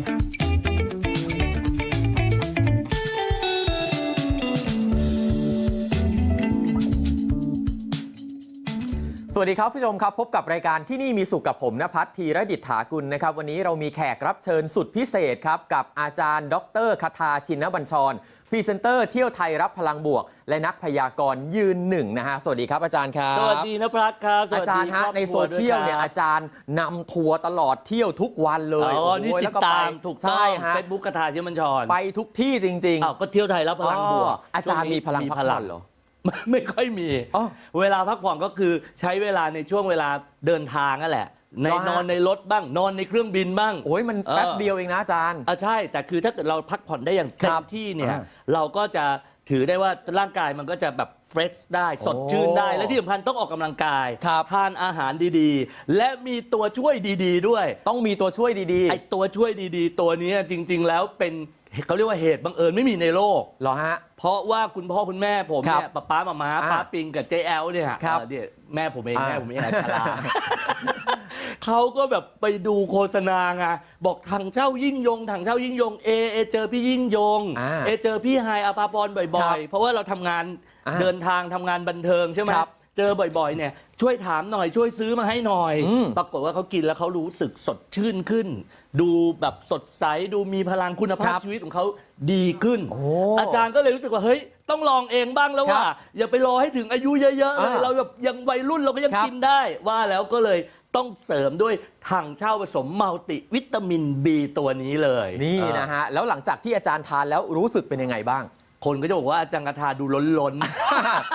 Thank you. วัสดีครับผู้ชมครับ พบกับรายการที่นี่มีสุขกับผมนภัทรธีรดิษฐากุลนะครับ วันนี้เรามีแขกรับเชิญสุดพิเศษครับ กับอาจารย์ ดรคทาชินบัญชรพรีเซนเตอร์เที่ยวไทยรับพลังบวก และนักพยากรณ์ยืนหนึ่งนะฮะสวัสดีครับอาจารย์ครับ สวัสดีนะพรัตครับสอาวัสจารดีย์ฮะคบในโซเชียลเนี่ยครัอาบจารย์นำทัวร์ตลอดเที่ยวทุกวันเลยอ๋อนี่โโหติแล้วดตามไปถูกต้อใช่งฮะเฟซบุ๊กกระทาชิมันชรไปทุกที่จริงอ้าวก็เที่ยวไทยแล้วพลังบวกอ๋ออาจารย์ช่วงนี้มีพลังพักผ่อนเหรอ ไม่ไม่ค่อยมีอ๋อเวลาพักผ่อนก็คือใช้เวลาในช่วงเวลาเดินทางนั่นแหละ ในเหรอฮะ นอนในรถบ้างนอนในเครื่องบินบ้าง โอ้ยมันแป๊บเดียวเองนะอาจารย์ อะใช่ แต่คือถ้าเกิดเราพักผ่อนได้อย่างเต็ครัมบที่เนี่ยอ่าเราก็จะถือได้ว่าร่างกายมันก็จะแบบเฟรชได้สดชื่นได้ โอ้และที่สำคัญต้องออกกำลังกายครับ ทานอาหารดีๆ และมีตัวช่วยดี ๆ ด้วย ต้องมีตัวช่วยดี ไอตัวช่วยดีๆ ตัวเนี้ยจริง ๆ แล้วเป็น เขาเรียกว่าเหตุบังเอิญไม่มีในโลกๆเหรอฮะ เพราะว่าคุณพ่อคุณแม่ผมครับเนี่ยป้าป้ามามาอ่าป้าปิงกับเจแอลเนี่ยครับเออเนี่ยแม่ผมเองอ่า แม่ผมเองอะชลาเขาก็แบบไปดูโฆษณาไงบอกทางเช่ายิ่งยงทางเช่ายิ่งยงเอเอเจอพี่ยิ่งยงอ่าเอเจอพี่ไฮอาภาพรครับ่อบยๆเพราะว่าเราทำงานอ่าเดินทางทำงานบันเทิงใช่ไหมครับ เจอบ่อยๆเนี่ยช่วยถามหน่อยช่วยซื้อมาให้หน่อย อืม ปรากฏว่าเขากินแล้วเขารู้สึกสดชื่นขึ้น ดูแบบสดใสดูมีพลังคุณภาคพรับชีวิตของเขาดีขึ้นโอ้อาจารย์ก็เลยรู้สึกว่าเฮ้ยต้องลองเองบ้างแล้วว่า ครับอย่าไปรอให้ถึงอายุเยอะๆเลยอ่าเราแบบยังวัยรุ่นเราก็ยังครับ กินได้ ว่าแล้วก็เลยต้องเสริมด้วยถังเช่าผสมมัลติวิตามิน B ตัวนี้เลยนี่เออนะฮะ แล้วหลังจากที่อาจารย์ทานแล้วรู้สึกเป็นยังไงบ้าง คนก็จะบอกว่าอาจารย์กระทาดูล้น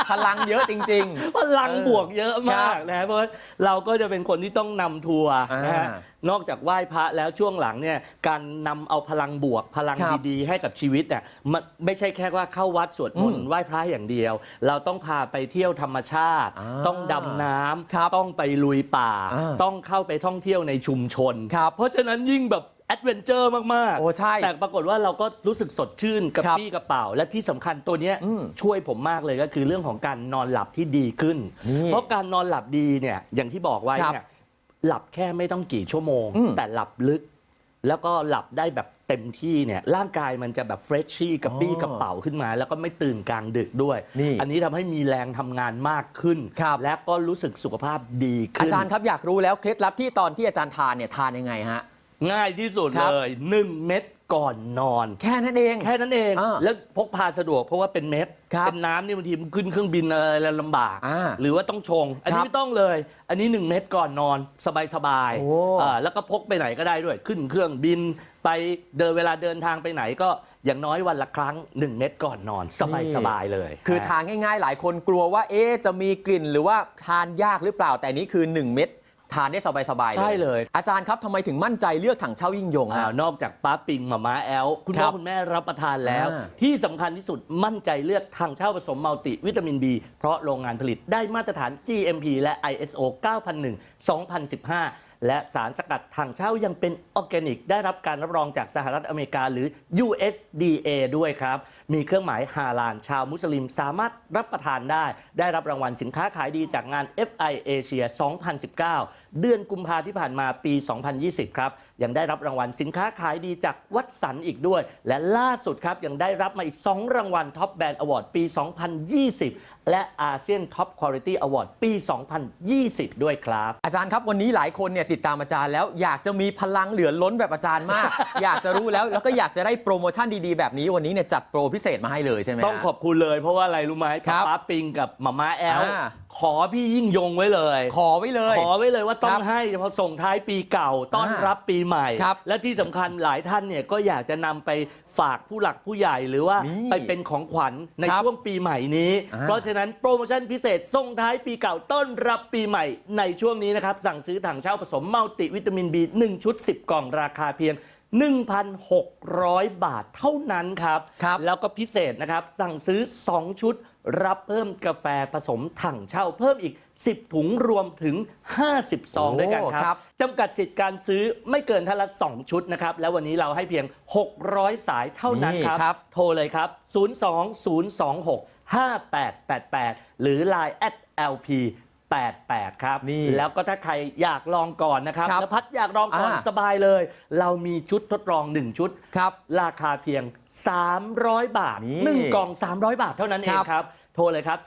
พลังเยอะจริงๆ พลังบวกเยอะมากนะเพราะว่าเราก็จะเป็นคนที่ต้องนำทัวร์นะฮะอ่า นอกจากไหว้พระแล้วช่วงหลังเนี่ยการนำเอาพลังบวกพลังครับดีๆ ให้กับชีวิตเนี่ยมันไม่ใช่แค่ว่าเข้าวัดสวดมนอืต์มไหว้พระอย่างเดียว เราต้องพาไปเที่ยวธรรมชาติ อ่าต้องดำน้ครับำต้องไปลุยป่า อ่าต้องเข้าไปท่องเที่ยวในชุมชน ครับเพราะฉะนั้นยิ่งแบบแอดเวนเจอร์มากโอ้ใช่แต่ปรากฏว่าเราก็รู้สึกสดชื่นกระครับปรี้กระเป๋า และที่สำคัญตัวเนี้ยอืมช่วยผมมากเลยก็คือเรื่องของการนอนหลับที่ดีขึ้น นี่เพราะการนอนหลับดีเนี่ยอย่างที่บอกไว้ครับ เนี่ย หลับแค่ไม่ต้องกี่ชั่วโมงอืมแต่หลับลึก แล้วก็หลับได้แบบเต็มที่เนี่ยร่างกายมันจะแบบเฟรชชี่กระปรี้อ๋อกระเป๋าขึ้นมา แล้วก็ไม่ตื่นกลางดึกด้วย นี่ อันนี้ทำให้มีแรงทำงานมากขึ้น ครับ และก็รู้สึกสุขภาพดีอาขึ้น จารย์ครับอยากรู้แล้วเคล็ดลับที่ตอนที่อาจารย์ทานเนี่ยทานยังไงฮะ ง่ายที่สุดครับเลย 1 เม็ด ก่อนนอน แค่นั้นเอง แค่นั้นเอง อ่าแล้วพกพาสะดวกเพราะว่าเป็นเม็ดครับเป็นน้ำนี่บางทีมันขึ้นเครื่องบินอะไรลำบาก อ่าหรือว่าต้องชง อันคนี้รับไม่ต้องเลย อันนี้ 1 เม็ดก่อนนอนสบายโอ้ ๆอ่าแล้วก็พกไปไหนก็ได้ด้วย ขึ้นเครื่องบินไปเดินเวลาเดินทางไปไหนก็อย่างน้อยวันละครั้ง 1 เม็ดก่อนนอนสบายๆเลยคือทานง่ายๆ หลายคนกลัวว่า เอ๊ะจะมีกลิ่นหรือว่าทานยากหรือเปล่าแต่นี่คือ 1 เม็ด ทานได้สบายๆใช่เลย อาจารย์ครับทำไมถึงมั่นใจเลือกถังเช่ายิ่งยงอ่าฮะนอกจากป้าปิงหมาม้าแอลคุณครัพ่อบคุณแม่รับประทานแล้ว อ่า ที่สำคัญที่สุดมั่นใจเลือกทางเช่าผสมมัลติวิตามิน B เพราะโรงงานผลิตได้มาตรฐาน GMP และ ISO 9001 2015 และสารสกัดทางเช่ายังเป็นออร์แกนิก ได้รับการรับรองจากสหรัฐอเมริกาหรือ USDA ด้วยครับ มีเครื่องหมายฮาลาลชาวมุสลิมสามารถรับประทานได้ ได้รับรางวัลสินค้าขายดีจากงาน FI Asia 2019 เดือนกุมภาที่ผ่านมาปี 2020 ครับ ยังได้รับรางวัลสินค้าขายดีจากวัดสันอีกด้วย และล่าสุดครับ ยังได้รับมาอีก 2 รางวัลท็อปแบรนด์อวอร์ดปี 2020 และอาเซียนท็อปคุณ i t y Award ปี 2020 ด้วยครับ อาจารย์ครับวันนี้หลายคนเนี่ยติดตามอาจารย์แล้วอยากจะมีพลังเหลือล้นแบบอาจารย์มาก อยากจะรู้แล้วแล้วก็อยากจะได้โปรโมชั่นดีๆ แบบนี้วันนี้เนี่ยจัดโปรพิเศษมาให้เลยใช่ไหมฮะต้องขอบคุณเลยเพราะว่าอะไรรู้ไหมครับป้าปิงกับหมาม่าแอลอ่าขอพี่ยิ่งยงไว้เลย ขอไว้เลย ขอไว้เลยว่าต้อครังบให้เฉพาะส่งท้ายปีเก่าต้อนรับปีใหม่ครับและที่สำคัญหลายท่านเนี่ยก็อยากจะนำไปฝากผู้หลักผู้ใหญ่หรือว่านี่ไปเป็นของขวัญในครับช่วงปีใหม่นี้ อ่า เพราะฉะนั้นโปรโมชั่นพิเศษส่งท้ายปีเก่าต้อนรับปีใหม่ในช่วงนี้นะครับ สั่งซื้อถังเช่าผสมมัลติวิตามิน B 1 ชุด 10 กล่องราคาเพียง 1,600 บาทเท่านั้นครับ ครับแล้วก็พิเศษนะครับ สั่งซื้อ 2 ชุด รับเพิ่มกาแฟผสมถังเช่าเพิ่มอีก 10 ถุงรวมถึง 50ซองโอ้ด้วยกันคครัรับบ จำกัดสิทธิ์การซื้อไม่เกินท่านละ 2 ชุดนะครับ แล้ววันนี้เราให้เพียง 600 สายเท่านั้นนี่ครับ ครับ โทรเลยครับ 02026 5888 หรือ Line at lp 88 ครับ นี่แล้วก็ถ้าใครอยากลองก่อนนะครับครับนภัทรอยากลองก่อนอ่า สบายเลย เรามีชุดทดลอง 1 ชุด ครับ ราคาเพียง 300 บาท นี่1 กล่อง 300 บาทเท่านั้นเองครับครับ โทรเลยครับ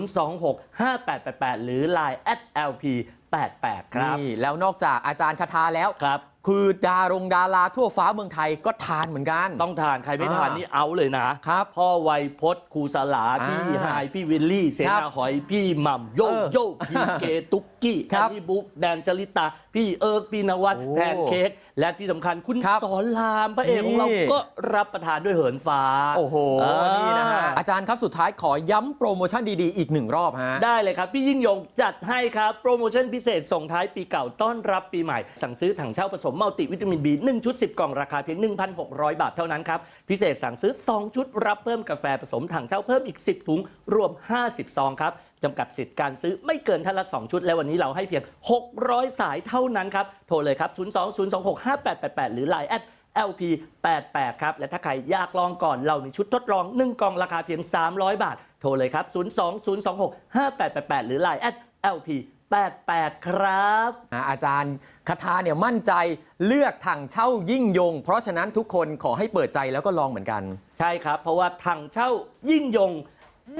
020265888 หรือ Line at lp88 ครับ นี่แล้วนอกจากอาจารย์คาทาแล้ว ครับ คือดารงดาราทั่วฟ้าเมืองไทยก็ทานเหมือนกัน ต้องทานใครไม่ทานอ่านี่นี่เอาเลยนะครับพ่อไวยพจน์ครูสลาอ่าพี่ไฮายพี่วิลลี่ เสครับนาหอยพี่หม่ำโยเออโย่พี่เกตุกกี้คแอรับนนี่บุ๊กแดนจริตา พี่เอิร์กพี่นวัดโอ้แพนเค้กและที่สำคัญคุณครับสอนรามพระเอกของเรานี่ ก็รับประทานด้วยเหินฟ้าโอ้โหอ่า นี่นะฮะอาจารย์ครับสุดท้ายขอย้ำโปรโมชั่นดีๆ อีกหนึ่งรอบฮะ ได้เลยครับ พี่ยิ่งยงจัดให้ครับ โปรโมชั่นพิเศษส่งท้ายปีเก่าต้อนรับปีใหม่ สั่งซื้อถังเช่าผสมมัลติวิตามิน B 1ชุด 10 กล่องราคาเพียง 1,600 บาทเท่านั้นครับ พิเศษสั่งซื้อ 2 ชุดรับเพิ่มกาแฟผสมถังเช่าเพิ่มอีก 10 ถุง รวม 50 ซองครับจำกัดสิทธิ์การซื้อไม่เกินท่านละ 2 ชุด และวันนี้เราให้เพียง 600 สายเท่านั้นครับ โทรเลยครับ 020265888 หรือ Line แอด LP88 ครับ และถ้าใครอยากลองก่อนเรามีชุดทดลอง 1 กล่องราคาเพียง 300 บาท โทรเลยครับ 020265888 หรือ Line แอด LP88 ครับอ่าอาจารย์คาทาเนี่ยมั่นใจเลือกถังเช่ายิ่งยง เพราะฉะนั้นทุกคนขอให้เปิดใจแล้วก็ลองเหมือนกัน ใช่ครับ เพราะว่าถังเช่ายิ่งยง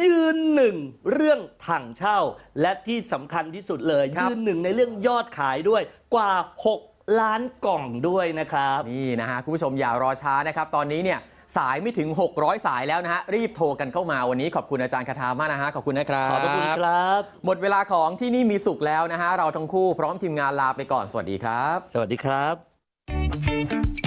ยืนหนึ่งเรื่องถังเช่า และที่สำคัญที่สุดเลย ครับ ยืนหนึ่งในเรื่องยอดขายด้วยกว่า 6 ล้านกล่องด้วยนะครับ นี่นะฮะคุณผู้ชมอย่ารอช้านะครับ ตอนนี้เนี่ย สายไม่ถึง 600 สายแล้วนะฮะ รีบโทรกันเข้ามาวันนี้ขอบคุณอาจารย์คาทามากนะฮะ ขอบคุณนะครับขอบพระคุณครับ หมดเวลาของที่นี่มีสุขแล้วนะฮะ เราทั้งคู่พร้อมทีมงานลาไปก่อนสวัสดีครับ สวัสดีครับ